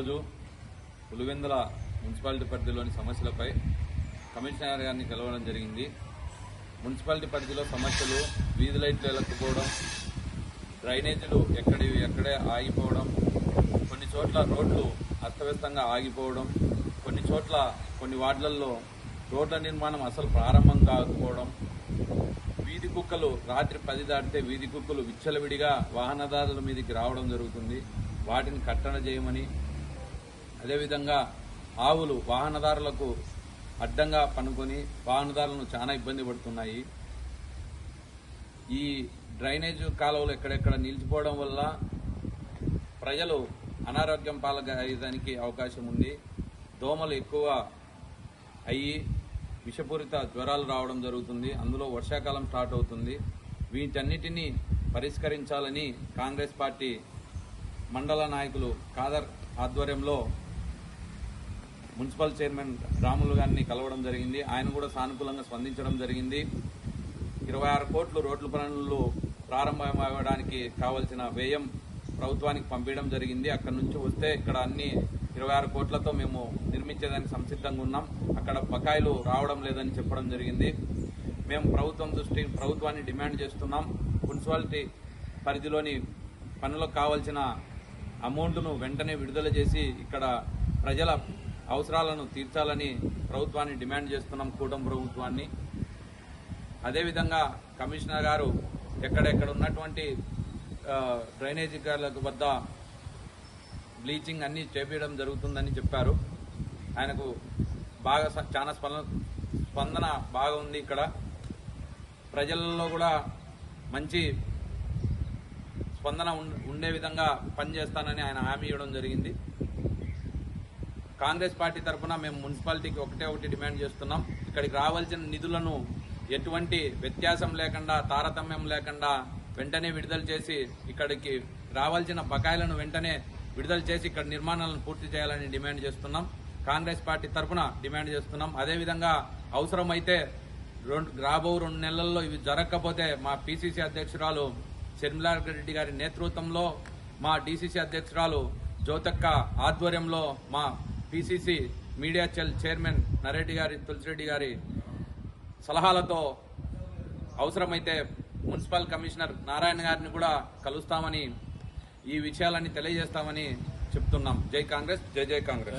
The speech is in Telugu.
ఈరోజు పులివెందుల మున్సిపాలిటీ పరిధిలోని సమస్యలపై కమిషనర్ గారిని కలవడం జరిగింది. మున్సిపాలిటీ పరిధిలో సమస్యలు వీధి లైట్లు వెళ్ళకపోవడం డ్రైనేజీలు ఎక్కడి ఎక్కడే ఆగిపోవడం కొన్ని చోట్ల రోడ్లు అస్తవ్యస్తంగా ఆగిపోవడం కొన్ని చోట్ల కొన్ని వార్డులలో రోడ్ల నిర్మాణం అసలు ప్రారంభం కాకపోవడం వీధి కుక్కలు రాత్రి పది దాటితే వీధి కుక్కలు విచ్చలవిడిగా వాహనదారుల మీదకి రావడం జరుగుతుంది. వాటిని కట్టడ చేయమని అదేవిధంగా ఆవులు వాహనదారులకు అడ్డంగా పనుకొని వాహనదారులను చాలా ఇబ్బంది పడుతున్నాయి. ఈ డ్రైనేజ్ కాలువలు ఎక్కడెక్కడ నిలిచిపోవడం వల్ల ప్రజలు అనారోగ్యం పాలయ్యేదానికి అవకాశం ఉంది. దోమలు ఎక్కువ అయ్యి విషపూరిత జ్వరాలు రావడం జరుగుతుంది. అందులో వర్షాకాలం స్టార్ట్ అవుతుంది. వీటన్నిటినీ పరిష్కరించాలని కాంగ్రెస్ పార్టీ మండల నాయకులు కాదర్ ఆధ్వర్యంలో మున్సిపల్ చైర్మన్ రాములు గారిని కలవడం జరిగింది. ఆయన కూడా సానుకూలంగా స్పందించడం జరిగింది. ఇరవై ఆరు కోట్లు రోడ్ల పనులు ప్రారంభమవడానికి కావలసిన వ్యయం ప్రభుత్వానికి పంపించడం జరిగింది. అక్కడ నుంచి వస్తే ఇక్కడ అన్ని ఇరవై ఆరు కోట్లతో మేము నిర్మించేదానికి సంసిద్ధంగా ఉన్నాం. అక్కడ బకాయిలు రావడం లేదని చెప్పడం జరిగింది. మేము ప్రభుత్వం దృష్టి ప్రభుత్వాన్ని డిమాండ్ చేస్తున్నాం. మున్సిపాలిటీ పరిధిలోని పనులకు కావాల్సిన అమౌంట్ను వెంటనే విడుదల చేసి ఇక్కడ ప్రజల అవసరాలను తీర్చాలని ప్రభుత్వాన్ని డిమాండ్ చేస్తున్నాం కూటమి ప్రభుత్వాన్ని. అదేవిధంగా కమిషనర్ గారు ఎక్కడెక్కడ ఉన్నటువంటి డ్రైనేజీ గార్లకు వద్ద బ్లీచింగ్ అన్ని చేపించడం జరుగుతుందని చెప్పారు. ఆయనకు బాగా చాలా స్పందన స్పందన బాగా ఉంది ఇక్కడ. ప్రజలలో కూడా మంచి స్పందన ఉండే విధంగా పనిచేస్తానని ఆయన హామీ ఇవ్వడం జరిగింది. కాంగ్రెస్ పార్టీ తరఫున మేము మున్సిపాలిటీకి ఒకటే ఒకటి డిమాండ్ చేస్తున్నాం. ఇక్కడికి రావాల్సిన నిధులను ఎటువంటి వ్యత్యాసం లేకుండా తారతమ్యం లేకుండా వెంటనే విడుదల చేసి ఇక్కడికి రావాల్సిన బకాయిలను వెంటనే విడుదల చేసి ఇక్కడ నిర్మాణాలను పూర్తి చేయాలని డిమాండ్ చేస్తున్నాం. కాంగ్రెస్ పార్టీ తరఫున డిమాండ్ చేస్తున్నాం. అదేవిధంగా అవసరమైతే రెండు రాబో రెండు నెలల్లో ఇవి జరగకపోతే మా పిసిసి అధ్యక్షురాలు రెడ్డి గారి నేతృత్వంలో మా డిసిసి అధ్యక్షురాలు జ్యోతక్క ఆధ్వర్యంలో మా PCC media cell chairman Nareti గారి తులసిరెడ్డి గారి సలహాలతో అవసరమైతే మున్సిపల్ కమిషనర్ నారాయణ గారిని కూడా కలుస్తామని ఈ విషయాలన్నీ తెలియజేస్తామని చెప్తున్నాం. జై కాంగ్రెస్ జై జై కాంగ్రెస్.